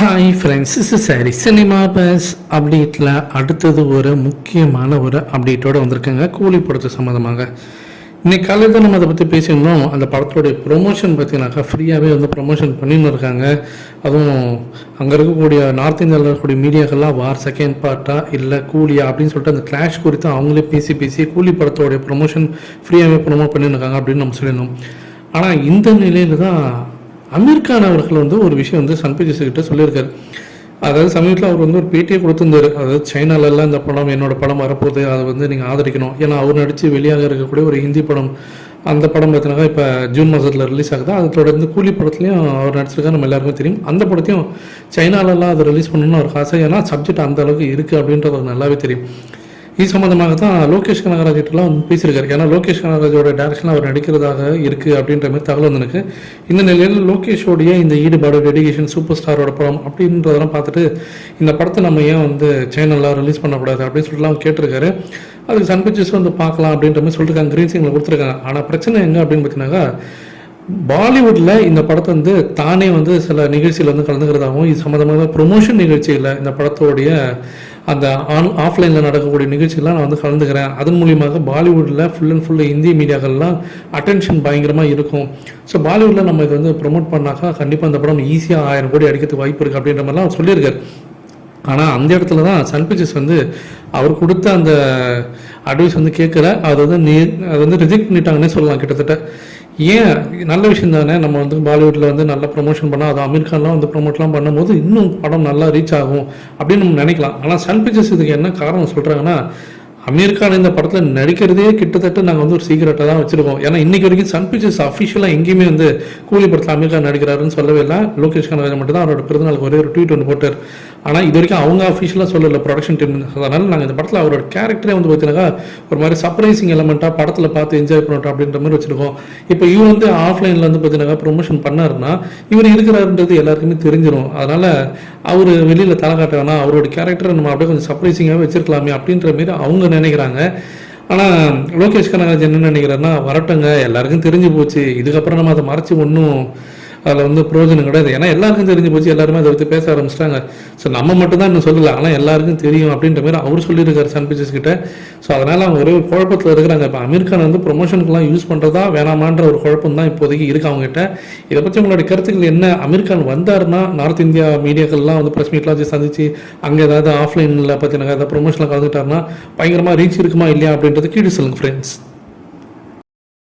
Hi friends is sorry cinema buzz அப்டேட்டில் அடுத்தது ஒரு முக்கியமான ஒரு அப்டேட்டோட வந்திருக்காங்க. கூலி படத்தை சம்மந்தமாக இன்னைக்கு காலையில் தான் நம்ம அதை பற்றி பேசியிருந்தோம். அந்த படத்தோடைய ப்ரொமோஷன் பார்த்தீங்கன்னாக்கா ஃப்ரீயாகவே வந்து ப்ரொமோஷன் பண்ணின்னு இருக்காங்க. அதுவும் அங்கே இருக்கக்கூடிய நார்த் இந்தியாவில் இருக்கக்கூடிய மீடியாக்கள்லாம் வார் செகண்ட் பார்ட்டா இல்லை கூலியா அப்படின்னு சொல்லிட்டு அந்த கிளாஷ் குறித்து அவங்களே பேசி பேசி கூலி படத்தோடைய ப்ரொமோஷன் ஃப்ரீயாகவே ப்ரொமோட் பண்ணியிருக்காங்க அப்படின்னு நம்ம சொல்லியிருந்தோம். ஆனால் இந்த நிலையில் தான் அமீர் கான் அவர்கள் வந்து ஒரு விஷயம் வந்து சன் பிக்சர்ஸ் கிட்ட சொல்லியிருக்காரு. அதாவது சமீபத்தில் அவர் வந்து ஒரு பேட்டியை கொடுத்துருந்தாரு. அதாவது சைனாலெல்லாம் இந்த படம் என்னோட படம் வரப்போகுது. அதை வந்து நீங்கள் ஆதரிக்கணும். ஏன்னா அவர் நடித்து வெளியாக இருக்கக்கூடிய ஒரு ஹிந்தி படம். அந்த படம் பார்த்தீங்கன்னா இப்போ ஜூன் மாதத்தில் ரிலீஸ் ஆகுது. அதை தொடர்ந்து கூலி படத்துலையும் அவர் நடிச்சிருக்காரு. நம்ம எல்லாருக்கும் தெரியும். அந்த படத்தையும் சைனாலெல்லாம் அதை ரிலீஸ் பண்ணணும்னு அவருக்கு ஆசை. ஏன்னா சப்ஜெக்ட் அந்த அளவுக்கு இருக்குது அப்படின்றது நல்லாவே தெரியும். இது சம்மந்தமாக தான் லோகேஷ் கனகராஜ் கிட்டலாம் வந்து பேசியிருக்காரு. ஏன்னா லோகேஷ் கனகராஜோட டேரக்ஷனில் அவர் நடிக்கிறதாக இருக்குது அப்படின்ற மாதிரி தகவல் வந்துருக்கு. இந்த நிலையில் லோகேஷோடைய இந்த ஈடுபாடு டெடிகேஷன் சூப்பர் ஸ்டாரோட படம் அப்படின்றதெல்லாம் பார்த்துட்டு இந்த படத்தை நம்ம ஏன் வந்து சேனலில் ரிலீஸ் பண்ணக்கூடாது அப்படின்னு சொல்லிட்டுலாம் அவர் கேட்டிருக்காரு. அதுக்கு சன் பிக்சர்ஸ் வந்து பார்க்கலாம் அப்படின்ற மாதிரி சொல்லியிருக்காங்க கிரீன் சிங்கில் கொடுத்துருக்காங்க. ஆனால் பிரச்சனை எங்கே அப்படின்னு பார்த்தீங்கன்னாக்கா பாலிவுட்டில் இந்த படத்தை வந்து தானே வந்து சில நிகழ்ச்சியில் வந்து கலந்துக்கிறதாகவும் இது சம்மந்தமாக ப்ரொமோஷன் நிகழ்ச்சியில் இந்த படத்தோடைய அந்த ஆன் ஆஃப்லைனில் நடக்கக்கூடிய நிகழ்ச்சியெல்லாம் நான் வந்து கலந்துக்கிறேன். அதன் மூலியமாக பாலிவுட்டில் ஃபுல் அண்ட் ஃபுல்லு இந்தி மீடியாக்கள்லாம் அட்டென்ஷன் பயங்கரமாக இருக்கும். ஸோ பாலிவுட்டில் நம்ம இதை வந்து ப்ரொமோட் பண்ணாக்கா கண்டிப்பாக அந்த படம் ஈஸியாக ஆயிரம் கோடி அடிக்கிறதுக்கு வாய்ப்பு இருக்குது அப்படின்ற மாதிரிலாம் அவர் சொல்லியிருக்காரு. ஆனால் அந்த இடத்துல தான் சன் பிக்சர்ஸ் வந்து அவர் கொடுத்த அந்த அட்வைஸ் வந்து கேட்கல. அது வந்து நீ அதை வந்து ரிஜெக்ட் பண்ணிட்டாங்கன்னே சொல்லலாம் கிட்டத்தட்ட. ஏன்? நல்ல விஷயம் தானே. நம்ம வந்து பாலிவுட்டில் வந்து நல்ல ப்ரொமோஷன் பண்ணால் அது அமீர் கான்லாம் வந்து ப்ரொமோட்லாம் பண்ணும்போது இன்னும் படம் நல்லா ரீச் ஆகும் அப்படின்னு நம்ம நினைக்கலாம். ஆனால் சன் பிக்சர்ஸ் இதுக்கு என்ன காரணம் சொல்கிறாங்கன்னா அமீர் கான் இந்த படத்தில் நடிக்கிறதே கிட்டத்தட்ட நாங்கள் வந்து ஒரு சீக்கிரட்டாக தான் வச்சுருக்கோம். ஏன்னா இன்றைக்கி வரைக்கும் சன் பிக்சர்ஸ் அஃபிஷியலாக எங்கேயுமே வந்து கூலி படத்தில் அமீர் கான் நடிக்கிறாருன்னு சொல்லவே இல்லை. லோகேஷ் கனகராஜ் மட்டும் தான் அவரோட பிறந்தநாளுக்கு ஒரே ஒரு ட்வீட் ஒன்று போட்டார். ஆனால் இது வரைக்கும் அவங்க அஃபிஷியலாக சொல்லலை ப்ரொடக்ஷன் டீம் அதனால் நாங்கள் இந்த படத்தில் அவரோட கேரக்டரே வந்து பார்த்தீங்கன்னா ஒரு மாதிரி சர்ப்ரைசிங் எலமெண்ட்டாக படத்தில் பார்த்து என்ஜாய் பண்ணட்டும் அப்படின்ற மாதிரி வச்சுருக்கோம். இப்போ இவர் வந்து ஆஃப்லைனில் வந்து பார்த்தீங்கன்னா ப்ரொமோஷன் பண்ணாருன்னா இவர் இருக்கிறாருன்றது எல்லாருக்குமே தெரிஞ்சிடும் அதனால அவர் வெளியில் தலை காட்ட வேணாம். அவரோட கேரக்டரை நம்ம அப்படியே கொஞ்சம் சர்ப்ரைசிங்காக வச்சிருக்கலாமே அப்படின்ற மாதிரி அவங்க நினைக்கிறாங்க. ஆனால் லோகேஷ் கனகராஜ் என்ன நினைக்கிறாருன்னா வரட்டுங்க எல்லாருக்கும் தெரிஞ்சு போச்சு. இதுக்கப்புறம் நம்ம அதை மறைச்சு ஒன்றும் அதில் வந்து பிரயோஜனம் கிடையாது. ஏன்னா எல்லாருக்கும் தெரிஞ்சு போச்சு எல்லாருமே அதை பற்றி பேச ஆரம்பிச்சிட்டாங்க. ஸோ நம்ம மட்டும் தான் இன்னும் சொல்லலை. ஆனால் எல்லாருக்கும் தெரியும் அப்படின்ற மாதிரி அவர் சொல்லியிருக்காரு சன் பிக்சர்ஸ் கிட்ட. ஸோ அதனால் அவங்க ஒரே குழப்பத்தில் இருக்கிறாங்க. இப்போ அமீர்கான் வந்து ப்ரொமோஷனுக்குலாம் யூஸ் பண்ணுறதா வேணாமான்ற ஒரு குழப்பம் தான் இப்போதைக்கு இருக்கு அவங்ககிட்ட. இதை பற்றி உங்களுடைய கருத்துக்கள் என்ன? அமீர்கான் வந்தாருன்னா நார்த் இந்தியா மீடியாக்கள்லாம் வந்து ப்ரெஸ் மீட்லாம் வச்சு சந்திச்சு அங்கே ஏதாவது ஆஃப்லைனில் பார்த்தீங்கன்னா ஏதாவது ப்ரொமோஷனில் கலந்துட்டாருன்னா பயங்கரமாக ரீச் இருக்குமா இல்லையா அப்படின்றது கீழே சொல்லுங்கள் ஃப்ரெண்ட்ஸ்